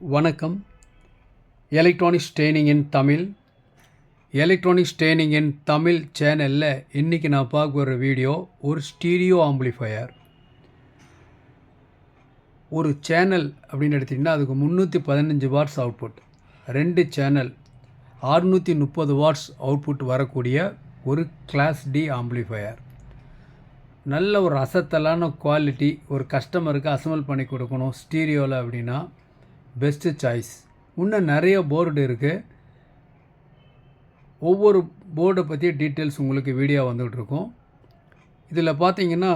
வணக்கம். Electronics training in Tamil electronics training in Tamil சேனலில் இன்றைக்கி நான் பார்க்க வீடியோ ஒரு ஸ்டீரியோ ஆம்பிளிஃபையர் ஒரு சேனல் அப்படின்னு எடுத்திங்கன்னா அதுக்கு முந்நூற்றி பதினஞ்சு வாட்ஸ் அவுட்புட் ரெண்டு சேனல் அறுநூற்றி முப்பது வாட்ஸ் அவுட்புட் வரக்கூடிய ஒரு கிளாஸ் டி ஆம்பிளிஃபையர் நல்ல ஒரு அசத்தலான குவாலிட்டி ஒரு கஸ்டமருக்கு அசம்பிள் பண்ணி கொடுக்கணும் ஸ்டீரியோவில் அப்படின்னா பெஸ்ட்டு சாய்ஸ் இன்னும் நிறைய போர்டு இருக்குது ஒவ்வொரு போர்டை பற்றிய டீட்டெயில்ஸ் உங்களுக்கு வீடியோ வந்துகிட்ருக்கும் இதில் பார்த்தீங்கன்னா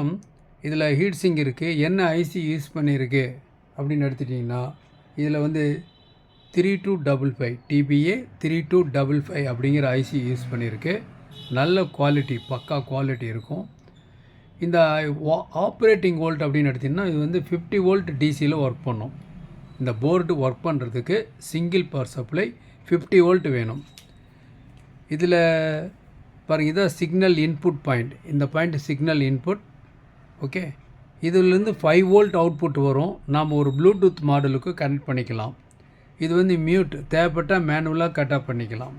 இதில் ஹீட் சிங் இருக்குது என்ன ஐசி யூஸ் பண்ணியிருக்கு அப்படின்னு எடுத்துட்டிங்கன்னா இதில் வந்து three two double five TPA three two double five அப்படிங்கிற ஐசி யூஸ் பண்ணியிருக்கு நல்ல குவாலிட்டி பக்கா குவாலிட்டி இருக்கும். இந்த ஆப்ரேட்டிங் வோல்ட் அப்படின்னு எடுத்திங்கன்னா இது வந்து ஃபிஃப்டி வோல்ட் டிசியில் ஒர்க் பண்ணும். இந்த போர்டு ஒர்க் பண்ணுறதுக்கு single power supply fifty volt வேணும். இதில் பாருங்கள் இதான் சிக்னல் இன்புட் பாயிண்ட் இந்த பாயிண்ட் சிக்னல் இன்புட் ஓகே இதுலேருந்து ஃபைவ் வோல்ட் அவுட்புட் வரும். நாம் ஒரு ப்ளூடூத் மாடலுக்கு கனெக்ட் பண்ணிக்கலாம். இது வந்து மியூட் தேவைப்பட்டால் மேனுவலாக கட் ஆஃப் பண்ணிக்கலாம்.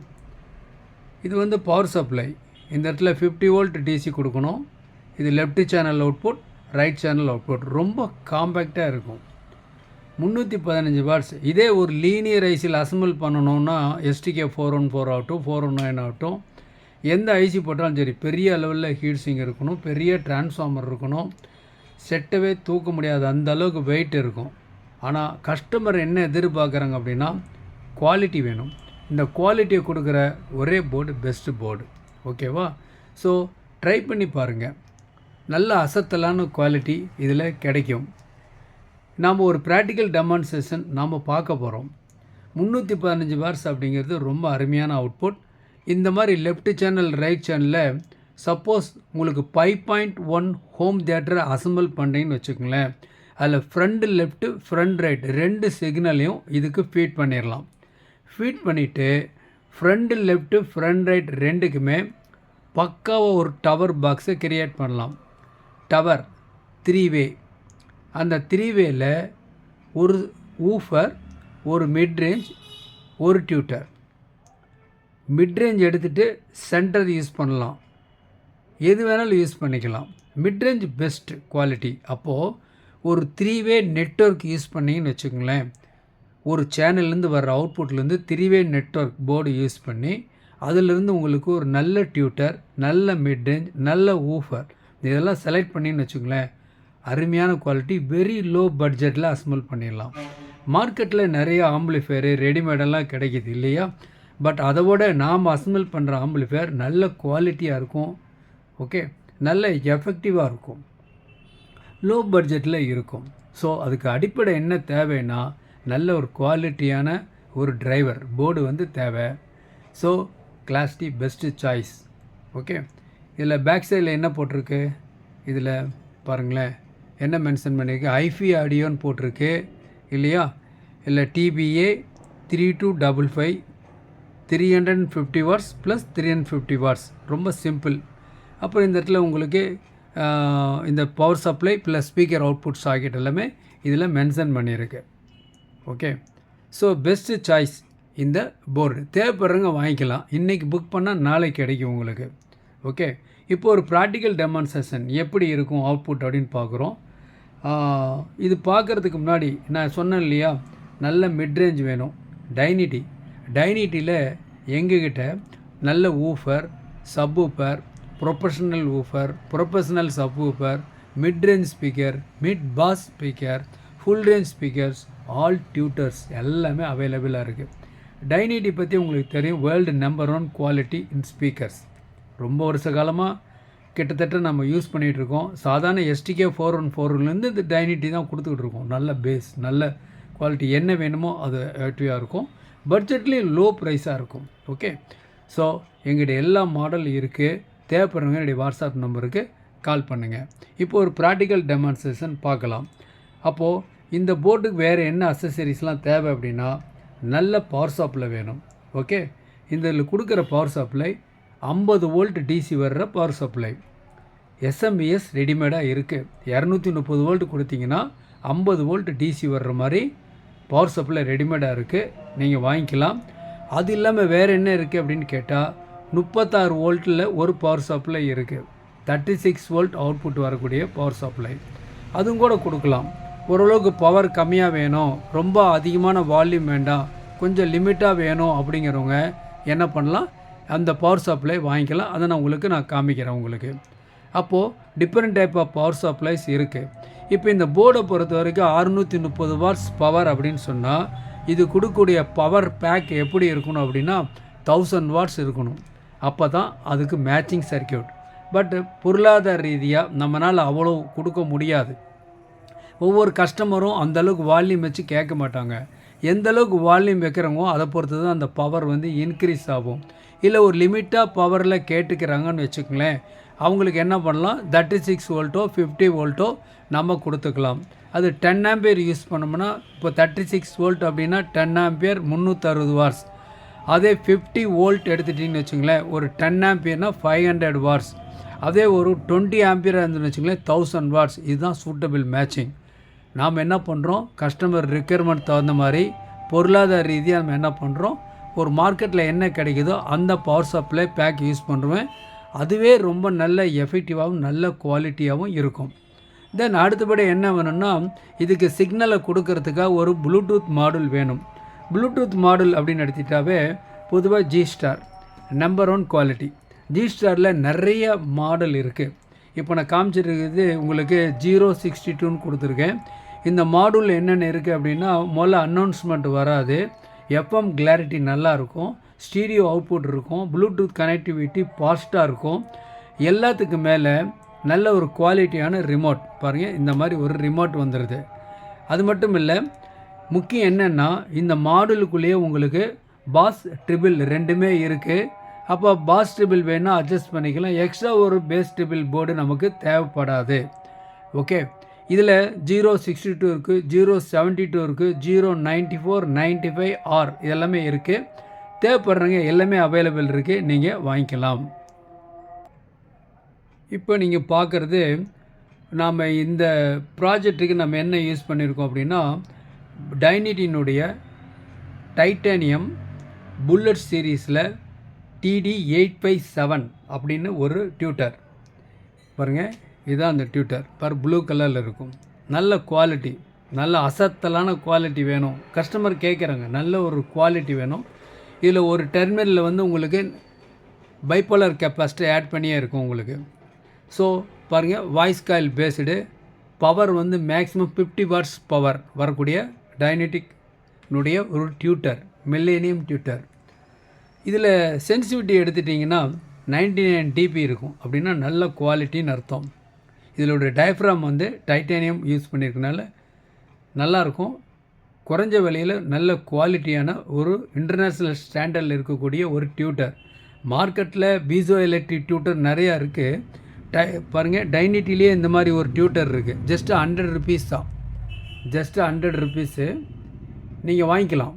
இது வந்து பவர் சப்ளை இந்த இடத்துல ஃபிஃப்டி வோல்ட் டிசி கொடுக்கணும். இது left channel output right channel output ரொம்ப காம்பேக்டாக இருக்கும். முந்நூற்றி பதினஞ்சு வாட்ஸ் இதே ஒரு லீனியர் ஐசியில் அசம்பிள் பண்ணணுன்னா எஸ்டிகே ஃபோர் ஒன் ஃபோர் ஆகட்டும் ஃபோர் ஒன் நைன் ஆகட்டும். எந்த ஐசி போட்டாலும் சரி பெரிய அளவில் ஹீட்ஸிங் இருக்கணும் பெரிய டிரான்ஸ்ஃபார்மர் இருக்கணும். செட்டவே தூக்க முடியாது அந்த அளவுக்கு வெயிட் இருக்கும். ஆனால் கஸ்டமர் என்ன எதிர்பார்க்குறாங்க அப்படின்னா குவாலிட்டி வேணும். இந்த குவாலிட்டியை கொடுக்குற ஒரே போர்டு பெஸ்ட்டு போர்டு ஓகேவா ஸோ ட்ரை பண்ணி பாருங்கள் நல்ல அசத்தலான குவாலிட்டி இதில் கிடைக்கும். நாம் ஒரு ப்ராக்டிக்கல் டெமான்ஸ்ட்ரேஷன் நாம் பார்க்க போகிறோம் முந்நூற்றி பதினஞ்சு பார்ஸ் அப்படிங்கிறது ரொம்ப அருமையான அவுட்புட் இந்த மாதிரி லெஃப்ட் சேனல் ரைட் சேனலில் சப்போஸ் உங்களுக்கு ஃபைவ் பாயிண்ட் ஒன் ஹோம் தியேட்டரை அசம்பிள் பண்ணுறீங்கன்னு வச்சுக்கோங்களேன். அதில் ஃப்ரண்ட் லெஃப்ட்டு ஃப்ரண்ட் ரைட் ரெண்டு சிக்னலையும் இதுக்கு ஃபீட் பண்ணிடலாம் ஃபீட் பண்ணிவிட்டு ஃப்ரண்ட் லெஃப்ட்டு ஃப்ரண்ட் ரைட் ரெண்டுக்குமே பக்காவாக ஒரு டவர் பாக்ஸை க்ரியேட் பண்ணலாம். டவர் த்ரீ வே அந்த த்ரீவேல ஒரு ஊஃபர் ஒரு மிட்ரேஞ்ச் ஒரு டியூட்டர் மிட்ரேஞ்ச் எடுத்துகிட்டு சென்டர் யூஸ் பண்ணலாம். எது வேணாலும் யூஸ் பண்ணிக்கலாம். மிட்ரேஞ்ச் பெஸ்ட் குவாலிட்டி அப்போது ஒரு த்ரீ வே நெட்ஒர்க் யூஸ் பண்ணிங்கன்னு வச்சுக்கோங்களேன். ஒரு சேனல்லேருந்து வர்ற அவுட்புட்லேருந்து three way network board use பண்ணி அதிலிருந்து உங்களுக்கு ஒரு நல்ல டியூட்டர் நல்ல மிட்ரேஞ்ச் நல்ல ஊஃபர் இதெல்லாம் செலக்ட் பண்ணின்னு வச்சுக்கோங்களேன். அருமையான குவாலிட்டி வெரி லோ பட்ஜெட்டில் அசம்பிள் பண்ணிடலாம். மார்க்கெட்டில் நிறைய ஆம்பிளிஃபேரு ரெடிமேடெல்லாம் கிடைக்கிது இல்லையா? பட் அதை விட நாம் அசம்பிள் பண்ணுற ஆம்பிளிஃபேர் நல்ல குவாலிட்டியாக இருக்கும். ஓகே நல்ல எஃபெக்டிவாக இருக்கும். லோ பட்ஜெட்டில் இருக்கும். ஸோ அதுக்கு அடிப்படை என்ன தேவைன்னா நல்ல ஒரு குவாலிட்டியான ஒரு டிரைவர் போர்டு வந்து தேவை. So class D best choice okay இதில் பேக் சைடில் என்ன போட்டிருக்கு? இதில் பாருங்களேன். என்ன மென்ஷன் பண்ணியிருக்கு ஐஃபி ஆடியோன்னு போட்டிருக்கு இல்லையா? இல்லை TPA three two double five three hundred and fifty watts plus three hundred fifty watts ரொம்ப சிம்பிள் அப்புறம் இந்த இடத்துல உங்களுக்கு இந்த power supply plus speaker output socket எல்லாமே இதில் மென்ஷன் பண்ணியிருக்கு. ஓகே ஸோ பெஸ்ட்டு சாய்ஸ் இந்த போர்டு தேவைப்படுறவங்க வாங்கிக்கலாம். இன்றைக்கி புக் பண்ணால் நாளைக்கு கிடைக்கும் உங்களுக்கு. ஓகே இப்போ ஒரு ப்ராக்டிக்கல் டெமான்ஸ்ட்ரேஷன் எப்படி இருக்கும் அவுட்புட் அப்படின்னு பார்க்குறோம். இது பார்க்குறதுக்கு முன்னாடி நான் சொன்னேன் இல்லையா? நல்ல மிட்ரேஞ்ச் வேணும். டைனிட்டி டைனிட்டியில் எங்ககிட்ட நல்ல woofer sub woofer professional woofer professional sub woofer mid range speaker mid bass speaker full range speakers all tweeters எல்லாமே அவைலபிளாக இருக்குது டைனிட்டி பற்றி உங்களுக்கு தெரியும். World number one quality in speakers ரொம்ப வருஷ காலமாக கிட்டத்தட்ட நம்ம யூஸ் பண்ணிகிட்ருக்கோம் சாதாரண எஸ்டிகே ஃபோர் ஒன் ஃபோர்லேருந்து இந்த டைனிட்டி தான் கொடுத்துக்கிட்டு இருக்கோம் நல்ல பேஸ் நல்ல குவாலிட்டி என்ன வேணுமோ அது ஆக்டிவாக இருக்கும். பட்ஜெட்லேயும் லோ ப்ரைஸாக இருக்கும். ஓகே ஸோ எங்கள்கிட்ட எல்லா மாடல் இருக்குது தேவைப்படுறவங்க என்னுடைய வாட்ஸ்அப் நம்பருக்கு கால் பண்ணுங்கள் இப்போ ஒரு ப்ராக்டிக்கல் டெமான்ஸ்ட்ரேஷன் பார்க்கலாம். அப்போது இந்த போர்டுக்கு வேறு என்ன அசசரிஸ்லாம் தேவை அப்படின்னா நல்ல பவர் சாப்பில் வேணும். ஓகே இதில் கொடுக்குற பவர் சப்ளை ஐம்பது வோல்ட் டிசி வர்ற பவர் சப்ளை எஸ்எம்பிஎஸ் ரெடிமேடாக இருக்குது இரநூத்தி முப்பது வோல்ட் கொடுத்தீங்கன்னா ஐம்பது வோல்ட் டிசி வர்ற மாதிரி பவர் சப்ளை ரெடிமேடாக இருக்குது நீங்கள் வாங்கிக்கலாம். அது இல்லாமல் வேறு என்ன இருக்குது அப்படின்னு கேட்டால் முப்பத்தாறு வோல்ட்டில் ஒரு பவர் சப்ளை இருக்குது தேர்ட்டி சிக்ஸ் வோல்ட் அவுட்புட் வரக்கூடிய பவர் சப்ளை அதுவும் கூட கொடுக்கலாம். ஓரளவுக்கு பவர் கம்மியாக வேணும். ரொம்ப அதிகமான வால்யூம் வேண்டாம். கொஞ்சம் லிமிட்டாக வேணும் அப்படிங்கிறவங்க என்ன பண்ணலாம்? அந்த பவர் சப்ளை வாங்கிக்கலாம். அதை நான் உங்களுக்கு நான் காமிக்கிறேன் உங்களுக்கு. அப்போது different type of power supplies இருக்குது இப்போ இந்த போர்டை பொறுத்த வரைக்கும் அறுநூற்றி முப்பது வாட்ஸ் பவர் அப்படின்னு சொன்னால் இது கொடுக்கக்கூடிய பவர் பேக் எப்படி இருக்கணும் அப்படின்னா தௌசண்ட் வாட்ஸ் இருக்கணும். அப்போ தான் அதுக்கு மேட்சிங் சர்க்கியூட் பட் பொருளாதார ரீதியாக நம்மளால் அவ்வளோ கொடுக்க முடியாது. ஒவ்வொரு கஸ்டமரும் அந்தளவுக்கு வால்யூம் வச்சு கேட்க மாட்டாங்க. எந்த அளவுக்கு வால்யூம் வைக்கிறவங்க அதை பொறுத்து தான் அந்த பவர் வந்து இன்க்ரீஸ் ஆகும். இல்லை ஒரு லிமிட்டாக பவரில் கேட்டுக்கிறாங்கன்னு வச்சுக்கங்களேன் அவங்களுக்கு என்ன பண்ணலாம்? தேர்ட்டி சிக்ஸ் வோல்ட்டோ ஃபிஃப்டி வோல்ட்டோ நம்ம கொடுத்துக்கலாம். அது டென் ஆம்பியர் யூஸ் பண்ணோம்னா இப்போ தேர்ட்டி சிக்ஸ் வோல்ட் அப்படின்னா டென் ஆம்பியர் முந்நூற்றறுபது வார்ஸ் அதே ஃபிஃப்டி வோல்ட் எடுத்துட்டிங்கன்னு வச்சுங்களேன் ஒரு டென் ஆம்பியர்னால் ஃபைவ் ஹண்ட்ரட் வார்ஸ் அதே ஒரு டுவெண்ட்டி ஆம்பியர் இருந்துன்னு வச்சுங்களேன் தௌசண்ட் வாட்ஸ் இதுதான் சூட்டபிள் மேட்சிங் நாம் என்ன பண்ணுறோம் கஸ்டமர் ரிக்யர்மெண்ட் தகுந்த மாதிரி பொருளாதார ரீதியாக நம்ம என்ன பண்ணுறோம் ஒரு மார்க்கெட்டில் என்ன கிடைக்குதோ அந்த பவர் சப்ளை பேக் யூஸ் பண்ணுவேன் அதுவே ரொம்ப நல்ல எஃபெக்டிவாகவும் நல்ல குவாலிட்டியாகவும் இருக்கும். தென் அடுத்தபடி என்ன வேணும்னா இதுக்கு சிக்னலை கொடுக்கறதுக்காக ஒரு ப்ளூடூத் மாடல் வேணும். ப்ளூடூத் மாடல் அப்படின்னு எடுத்துட்டாவே பொதுவாக G star number one quality G ஸ்டாரில் நிறைய மாடல் இருக்குது இப்போ நான் காமிச்சிருக்கிறது உங்களுக்கு ஜீரோ சிக்ஸ்டி டூன்னு கொடுத்துருக்கேன். இந்த மாடூல் என்னென்ன இருக்குது அப்படின்னா முதல்ல அனௌன்ஸ்மெண்ட் வராது. எஃப்எம் கிளாரிட்டி நல்லாயிருக்கும் ஸ்டீரியோ அவுட்புட் இருக்கும். ப்ளூடூத் கனெக்டிவிட்டி ஃபாஸ்ட்டாக இருக்கும். எல்லாத்துக்கு மேலே நல்ல ஒரு குவாலிட்டியான ரிமோட் பாருங்கள் இந்த மாதிரி ஒரு ரிமோட் வந்துடுது அது மட்டும் இல்லை முக்கியம் என்னென்னா இந்த மாடலுக்குள்ளேயே உங்களுக்கு பாஸ் ட்ரிபிள் ரெண்டுமே இருக்குது அப்போ பாஸ் ட்ரிபிள் வேணால் அட்ஜஸ்ட் பண்ணிக்கலாம். எக்ஸ்ட்ரா ஒரு பேஸ் ட்ரிபிள் போர்டு நமக்கு தேவைப்படாது. ஓகே இதில் ஜீரோ சிக்ஸ்டி டூ இருக்குது ஜீரோ செவன்ட்டி டூ இருக்குது zero ninety four ninety five or இதெல்லாமே இருக்குது தேவைப்படுறவங்க எல்லாமே அவைலபிள் இருக்குது நீங்கள் வாங்கிக்கலாம். இப்போ நீங்கள் பார்க்குறது நாம் இந்த ப்ராஜெக்ட்டுக்கு நம்ம என்ன யூஸ் பண்ணியிருக்கோம் அப்படின்னா டைனிட்டினுடைய டைட்டானியம் புல்லட் சீரீஸில் டிடி எயிட் ஃபைவ் செவன் அப்படின்னு ஒரு டியூட்டர் பாருங்கள் இதுதான் அந்த டியூட்டர் பார் ப்ளூ கலரில் இருக்கும். நல்ல குவாலிட்டி நல்ல அசத்தலான குவாலிட்டி வேணும். கஸ்டமர் கேட்குறாங்க நல்ல ஒரு குவாலிட்டி வேணும். இதில் ஒரு டெர்மினலில் வந்து உங்களுக்கு பைப்போலர் கெப்பாசிட்டி ஆட் பண்ணியே இருக்கும் உங்களுக்கு. ஸோ பாருங்கள் வாய்ஸ் காயில் பேஸ்டு பவர் வந்து மேக்ஸிமம் ஃபிஃப்டி வாட்ஸ் பவர் வரக்கூடிய டைனட்டிக்னுடைய ஒரு டியூட்டர் மில்லேனியம் டியூட்டர் இதில் சென்சிட்டிவிட்டி எடுத்துட்டிங்கன்னா நைன்டி நைன் டிபி இருக்கும். அப்படின்னா நல்ல குவாலிட்டின்னு அர்த்தம். இதனுடைய டயஃப்ராம் வந்து டைட்டானியம் யூஸ் பண்ணியிருக்கனால நல்லாயிருக்கும் குறைஞ்ச விலையில் நல்ல குவாலிட்டியான ஒரு இன்டர்நேஷ்னல் ஸ்டாண்டர்டில் இருக்கக்கூடிய ஒரு டியூட்டர் மார்க்கெட்டில் பீசோ எலக்ட்ரிக் டியூட்டர் நிறையா இருக்குது டை பாருங்கள் டைனிட்டிலேயே இந்த மாதிரி ஒரு டியூட்டர் இருக்குது ஜஸ்ட்டு ஹண்ட்ரட் ருபீஸ் தான். ஜஸ்ட்டு ஹண்ட்ரட் ருபீஸு நீங்கள் வாங்கிக்கலாம்.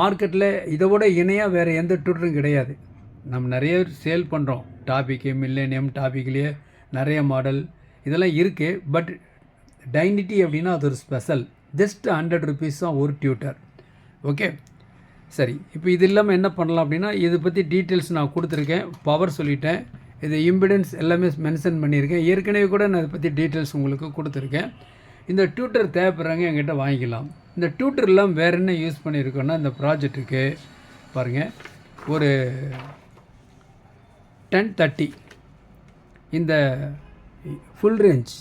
மார்க்கெட்டில் இதை விட இணையாக வேறு எந்த டியூட்டரும் கிடையாது. நம்ம நிறைய சேல் பண்ணுறோம் டாபிக்கு மில்லேனியம் டாபிக்லேயே நிறைய மாடல் இதெல்லாம் இருக்குது பட் டைனிட்டி அப்படின்னா அது ஒரு ஸ்பெஷல் ஜஸ்ட் ஹண்ட்ரட் ருபீஸ் தான் ஒரு டியூட்டர் ஓகே சரி இப்போ இது இல்லாமல் என்ன பண்ணலாம் அப்படின்னா இதை பற்றி டீட்டெயில்ஸ் நான் கொடுத்துருக்கேன். பவர் சொல்லிட்டேன். இது இம்பிடன்ஸ் எல்லாமே மென்ஷன் பண்ணியிருக்கேன். ஏற்கனவே கூட நான் இதை பற்றி டீட்டெயில்ஸ் உங்களுக்கு கொடுத்துருக்கேன். இந்த டியூட்டர் தேவைப்படுறாங்க என்கிட்ட வாங்கிக்கலாம். இந்த டியூட்டர் இல்லாமல் வேறு என்ன யூஸ் பண்ணியிருக்கோன்னா இந்த ப்ராஜெக்ட்டுக்கு பாருங்கள் ஒரு டென் தேர்ட்டி இந்த ஃபுல் ரேஞ்ச்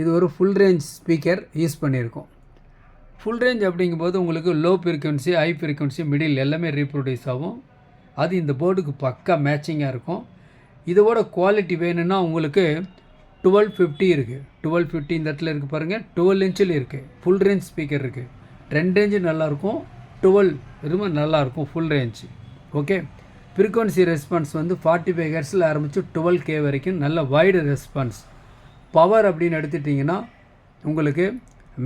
இது ஒரு ஃபுல் ரேஞ்ச் ஸ்பீக்கர் யூஸ் பண்ணியிருக்கோம். ஃபுல் ரேஞ்ச் அப்படிங்கும்போது உங்களுக்கு low frequency high frequency middle எல்லாமே ரீப்ரொடியூஸ் ஆகும். அது இந்த போர்டுக்கு பக்கா மேட்சிங்காக இருக்கும். இதோட குவாலிட்டி வேணும்னா உங்களுக்கு டுவெல் ஃபிஃப்டி இருக்குது டுவெல் ஃபிஃப்டி இந்த இடத்துல இருக்குது பாருங்கள் டுவெல் இன்ச்சில் இருக்குது ஃபுல் ரேஞ்ச் ஸ்பீக்கர் இருக்குது ரெண்டு ரேஞ்சு நல்லாயிருக்கும் டுவெல் ரொம்ப நல்லாயிருக்கும் full range okay frequency response வந்து ஃபார்ட்டி ஃபைவ் ஹெர்ஸில் ஆரம்பித்து டுவெல் கே வரைக்கும் நல்ல வைடு ரெஸ்பான்ஸ் பவர் அப்படின்னு எடுத்துட்டிங்கன்னா உங்களுக்கு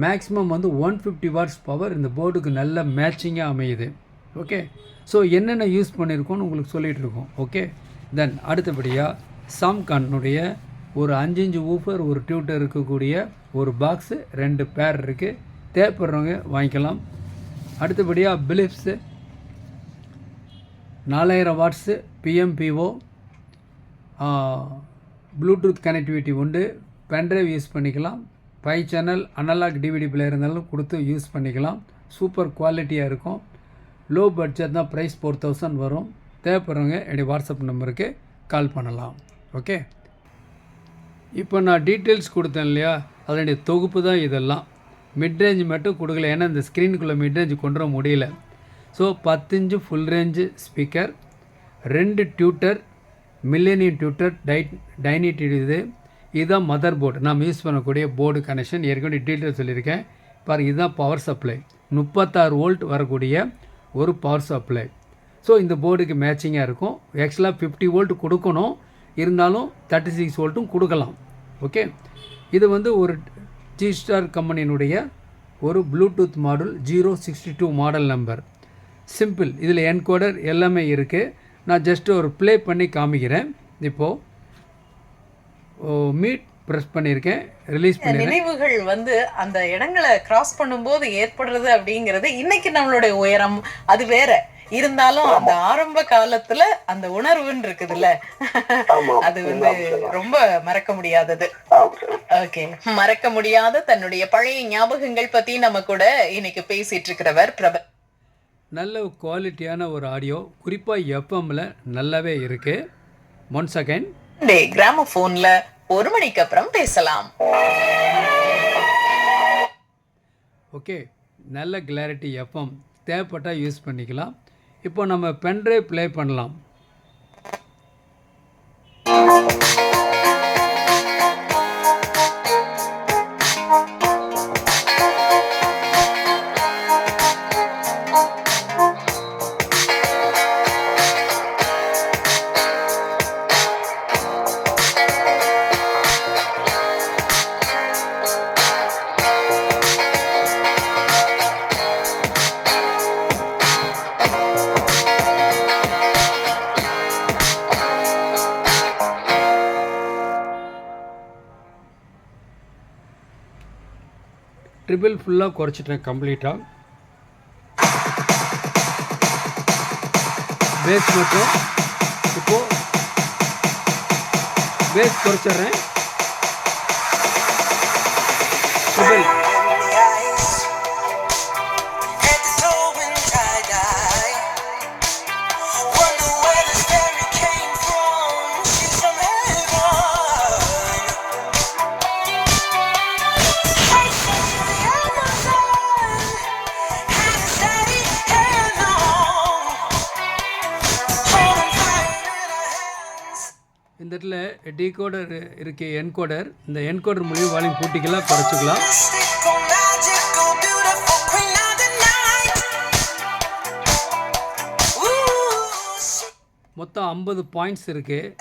மேக்ஸிமம் வந்து ஒன் ஃபிஃப்டி வாட்ஸ் பவர் இந்த போர்டுக்கு நல்ல மேட்சிங்காக அமையுது. ஓகே ஸோ என்னென்ன யூஸ் பண்ணியிருக்கோன்னு உங்களுக்கு சொல்லிகிட்டு இருக்கோம். ஓகே தென் அடுத்தபடியாக சாம்கானுடைய ஒரு அஞ்சு இன்ச்சு ஊஃபர் ஒரு டியூட்டர் இருக்கக்கூடிய ஒரு பாக்ஸு ரெண்டு பேர் இருக்குது தேவைப்படுறவங்க வாங்கிக்கலாம். அடுத்தபடியாக பிலிப்ஸு நாலாயிரம் வாட்ஸு பிஎம்பிஓ ப்ளூடூத் கனெக்டிவிட்டி உண்டு. பென்ட்ரைவ் யூஸ் பண்ணிக்கலாம். Five channel analog DVD player இருந்தாலும் கொடுத்து யூஸ் பண்ணிக்கலாம். சூப்பர் குவாலிட்டியாக இருக்கும். லோ பட்ஜெட் தான் ப்ரைஸ் ஃபோர் தௌசண்ட் வரும். தேவைப்படுறவங்க என்னுடைய வாட்ஸ்அப் நம்பருக்கு கால் பண்ணலாம். ஓகே இப்போ நான் டீட்டெயில்ஸ் கொடுத்தேன் இல்லையா? அதனுடைய தொகுப்பு தான் இதெல்லாம். மிட்ரேஞ்ச் மட்டும் கொடுக்கல. ஏன்னா இந்த ஸ்க்ரீனுக்குள்ளே மிட்ரேஞ்ச் கொண்டு வர முடியல. ஸோ பத்தஞ்சு ஃபுல் ரேஞ்சு ஸ்பீக்கர் ரெண்டு டியூட்டர் மில்லேனியம் டியூட்டர் டை டைனிட் இது இதுதான் மதர் போர்டு நாம் யூஸ் பண்ணக்கூடிய போர்டு கனெக்ஷன் ஏற்கனவே டீட்டெயில் சொல்லியிருக்கேன். பாருங்க இதுதான் பவர் சப்ளை முப்பத்தாறு வோல்ட் வரக்கூடிய ஒரு பவர் சப்ளை ஸோ இந்த போர்டுக்கு மேட்சிங்காக இருக்கும். ஆக்சுவலாக ஃபிஃப்டி வோல்ட் கொடுக்கணும். இருந்தாலும் தேர்ட்டி சிக்ஸ் வோல்ட்டும் கொடுக்கலாம். ஓகே இது வந்து ஒரு ஜி ஸ்டார் கம்பெனியினுடைய ஒரு Bluetooth model zero sixty two model number simple இதில் என்கோடர் எல்லாமே இருக்குது நான் ஜஸ்ட் ஒரு ப்ளே பண்ணி காமிக்கிறேன். இப்போது மீட் ப்ரெஸ் பண்ணியிருக்கேன் ரிலீஸ் பண்ணியிருக்கேன் நினைவுகள் வந்து அந்த இடங்களை கிராஸ் பண்ணும்போது ஏற்படுறது அப்படிங்கிறது இன்னைக்கு நம்மளுடைய உயரம். அது வேற. இருந்தாலும் அந்த ஆரம்ப காலத்துல அந்த உணர்வுன்னு இருக்குதுல்ல. அது வந்து ரொம்ப மறக்க முடியாதது. ஓகே. மறக்க முடியாத தன்னுடைய பழைய ஞாபகங்கள் பத்தி நம்ம கூட இன்னைக்கு பேசிட்டு இருக்கிறவர் பிரப நல்ல குவாலிட்டியான ஒரு ஆடியோ குறிப்பாக எஃப்எம்மில் நல்லாவே இருக்குது ஒன் செகண்ட் டே கிராமபோன்ல ஒரு மணிக்கு அப்புறம் பேசலாம். ஓகே நல்ல கிளாரிட்டி எஃப்எம் தேவைப்பட்டால் யூஸ் பண்ணிக்கலாம். இப்போ நம்ம பென்ட்ரைவ் ப்ளே பண்ணலாம். ட்ரிபிள் ஃபுல்லாக குறைச்சிட்டேன் கம்ப்ளீட்டாக பேஸ் மட்டும். இப்போது பேஸ் குறைச்சிட்றேன். டீகோடர் இருக்கு என்கோடர் இந்த என்கோடர் மூலியம் வால்யூம் கூட்டிக்கலாம் குறைச்சிக்கலாம். மொத்தம் ஐம்பது பாயிண்ட்ஸ் இருக்குது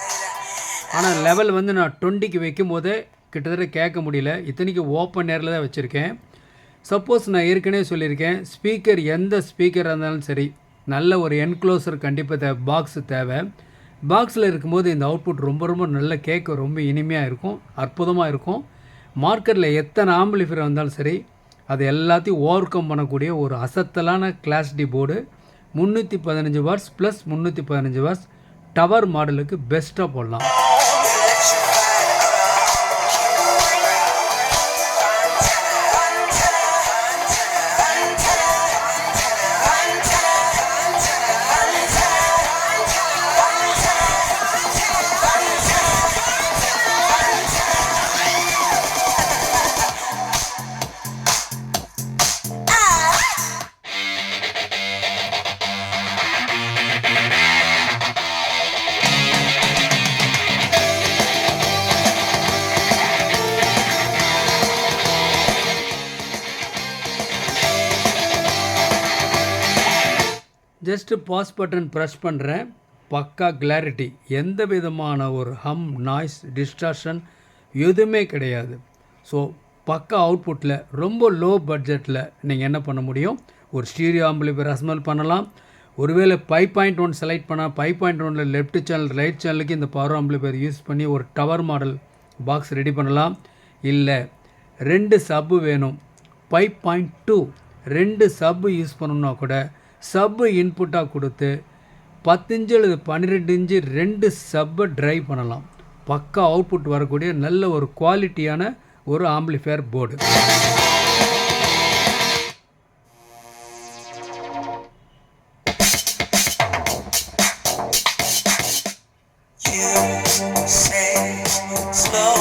ஆனால் லெவல் வந்து நான் டுவெண்ட்டிக்கு வைக்கும் போதே கிட்டத்தட்ட கேட்க முடியல. இத்தனைக்கு ஓப்பன் நேரில் தான் வச்சுருக்கேன். சப்போஸ் நான் ஏற்கனவே சொல்லியிருக்கேன் ஸ்பீக்கர் எந்த ஸ்பீக்கராக இருந்தாலும் சரி நல்ல ஒரு என்க்ளோசர் கண்டிப்பாக தேவை பாக்ஸ் தேவை. பாக்ஸில் இருக்கும்போது இந்த அவுட்புட் ரொம்ப ரொம்ப நல்ல கேட்க ரொம்ப இனிமையாக இருக்கும் அற்புதமாக இருக்கும். மார்க்கெட்டில் எத்தனை ஆம்பிளிஃபர் வந்தாலும் சரி அது எல்லாத்தையும் ஓவர் கம் பண்ணக்கூடிய ஒரு அசத்தலான கிளாஸ் டி போர்டு முந்நூற்றி பதினஞ்சு வாட்ஸ் ப்ளஸ் முந்நூற்றி பதினஞ்சு வாட்ஸ் டவர் மாடலுக்கு பெஸ்ட்டாக போடலாம். ஜஸ்ட்டு பாஸ் பட்டன் ப்ரெஸ் பண்ணுறேன் பக்கா கிளாரிட்டி எந்த விதமான ஒரு ஹம் நாய்ஸ் டிஸ்டார்ஷன் எதுவுமே கிடையாது. ஸோ பக்கா அவுட்புட்டில் ரொம்ப லோ பட்ஜெட்டில் நீங்கள் என்ன பண்ண முடியும்? ஒரு ஸ்டீரியோ ஆம்பளிப்பை அஸ்மல் பண்ணலாம். ஒருவேளை ஃபைவ் பாயிண்ட் ஒன் செலக்ட் பண்ணால் ஃபைவ் பாயிண்ட் ஒனில் லெஃப்ட் சேனல் ரைட் சேனலுக்கு இந்த பவர் ஆம்பிளிஃபையர் யூஸ் பண்ணி ஒரு டவர் மாடல் பாக்ஸ் ரெடி பண்ணலாம். இல்லை ரெண்டு சப்பு வேணும். ஃபைவ் பாயிண்ட் டூ ரெண்டு சப்பு யூஸ் பண்ணணுன்னா கூட சப்பு இன்புட்டாக கொடுத்து பத்து இன்ச்சு அல்லது பன்னிரெண்டு இன்ச்சு ரெண்டு சப்பை ட்ரைவ் பண்ணலாம். பக்கா அவுட்புட் வரக்கூடிய நல்ல ஒரு குவாலிட்டியான ஒரு amplifier board You say slow.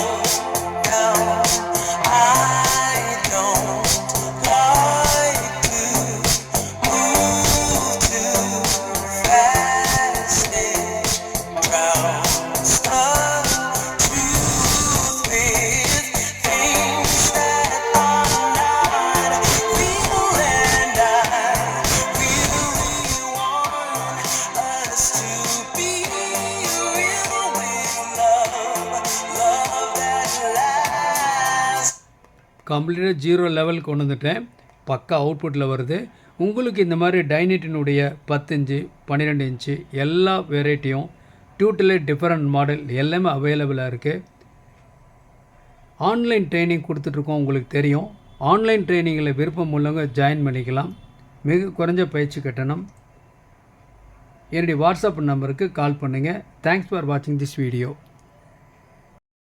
கம்ப்ளீட்டாக ஜீரோ லெவலுக்கு கொண்டு வந்துட்டேன். பக்கா அவுட்புட்டில் வருது. உங்களுக்கு இந்த மாதிரி டைனிட்டினுடைய பத்து இன்ச்சு பன்னிரெண்டு இன்ச்சு எல்லா வெரைட்டியும் டியூட்டிலே டிஃப்ரெண்ட் மாடல் எல்லாமே அவைலபிளாக இருக்குது ஆன்லைன் ட்ரைனிங் கொடுத்துட்ருக்கோம் உங்களுக்கு தெரியும். ஆன்லைன் ட்ரைனிங்கில் விருப்பம் உள்ளவங்க ஜாயின் பண்ணிக்கலாம். மிக குறைஞ்ச பயிற்சி கட்டணம். என்னுடைய வாட்ஸ்அப் நம்பருக்கு கால் பண்ணுங்கள் தேங்க்ஸ் ஃபார் வாட்சிங் திஸ் வீடியோ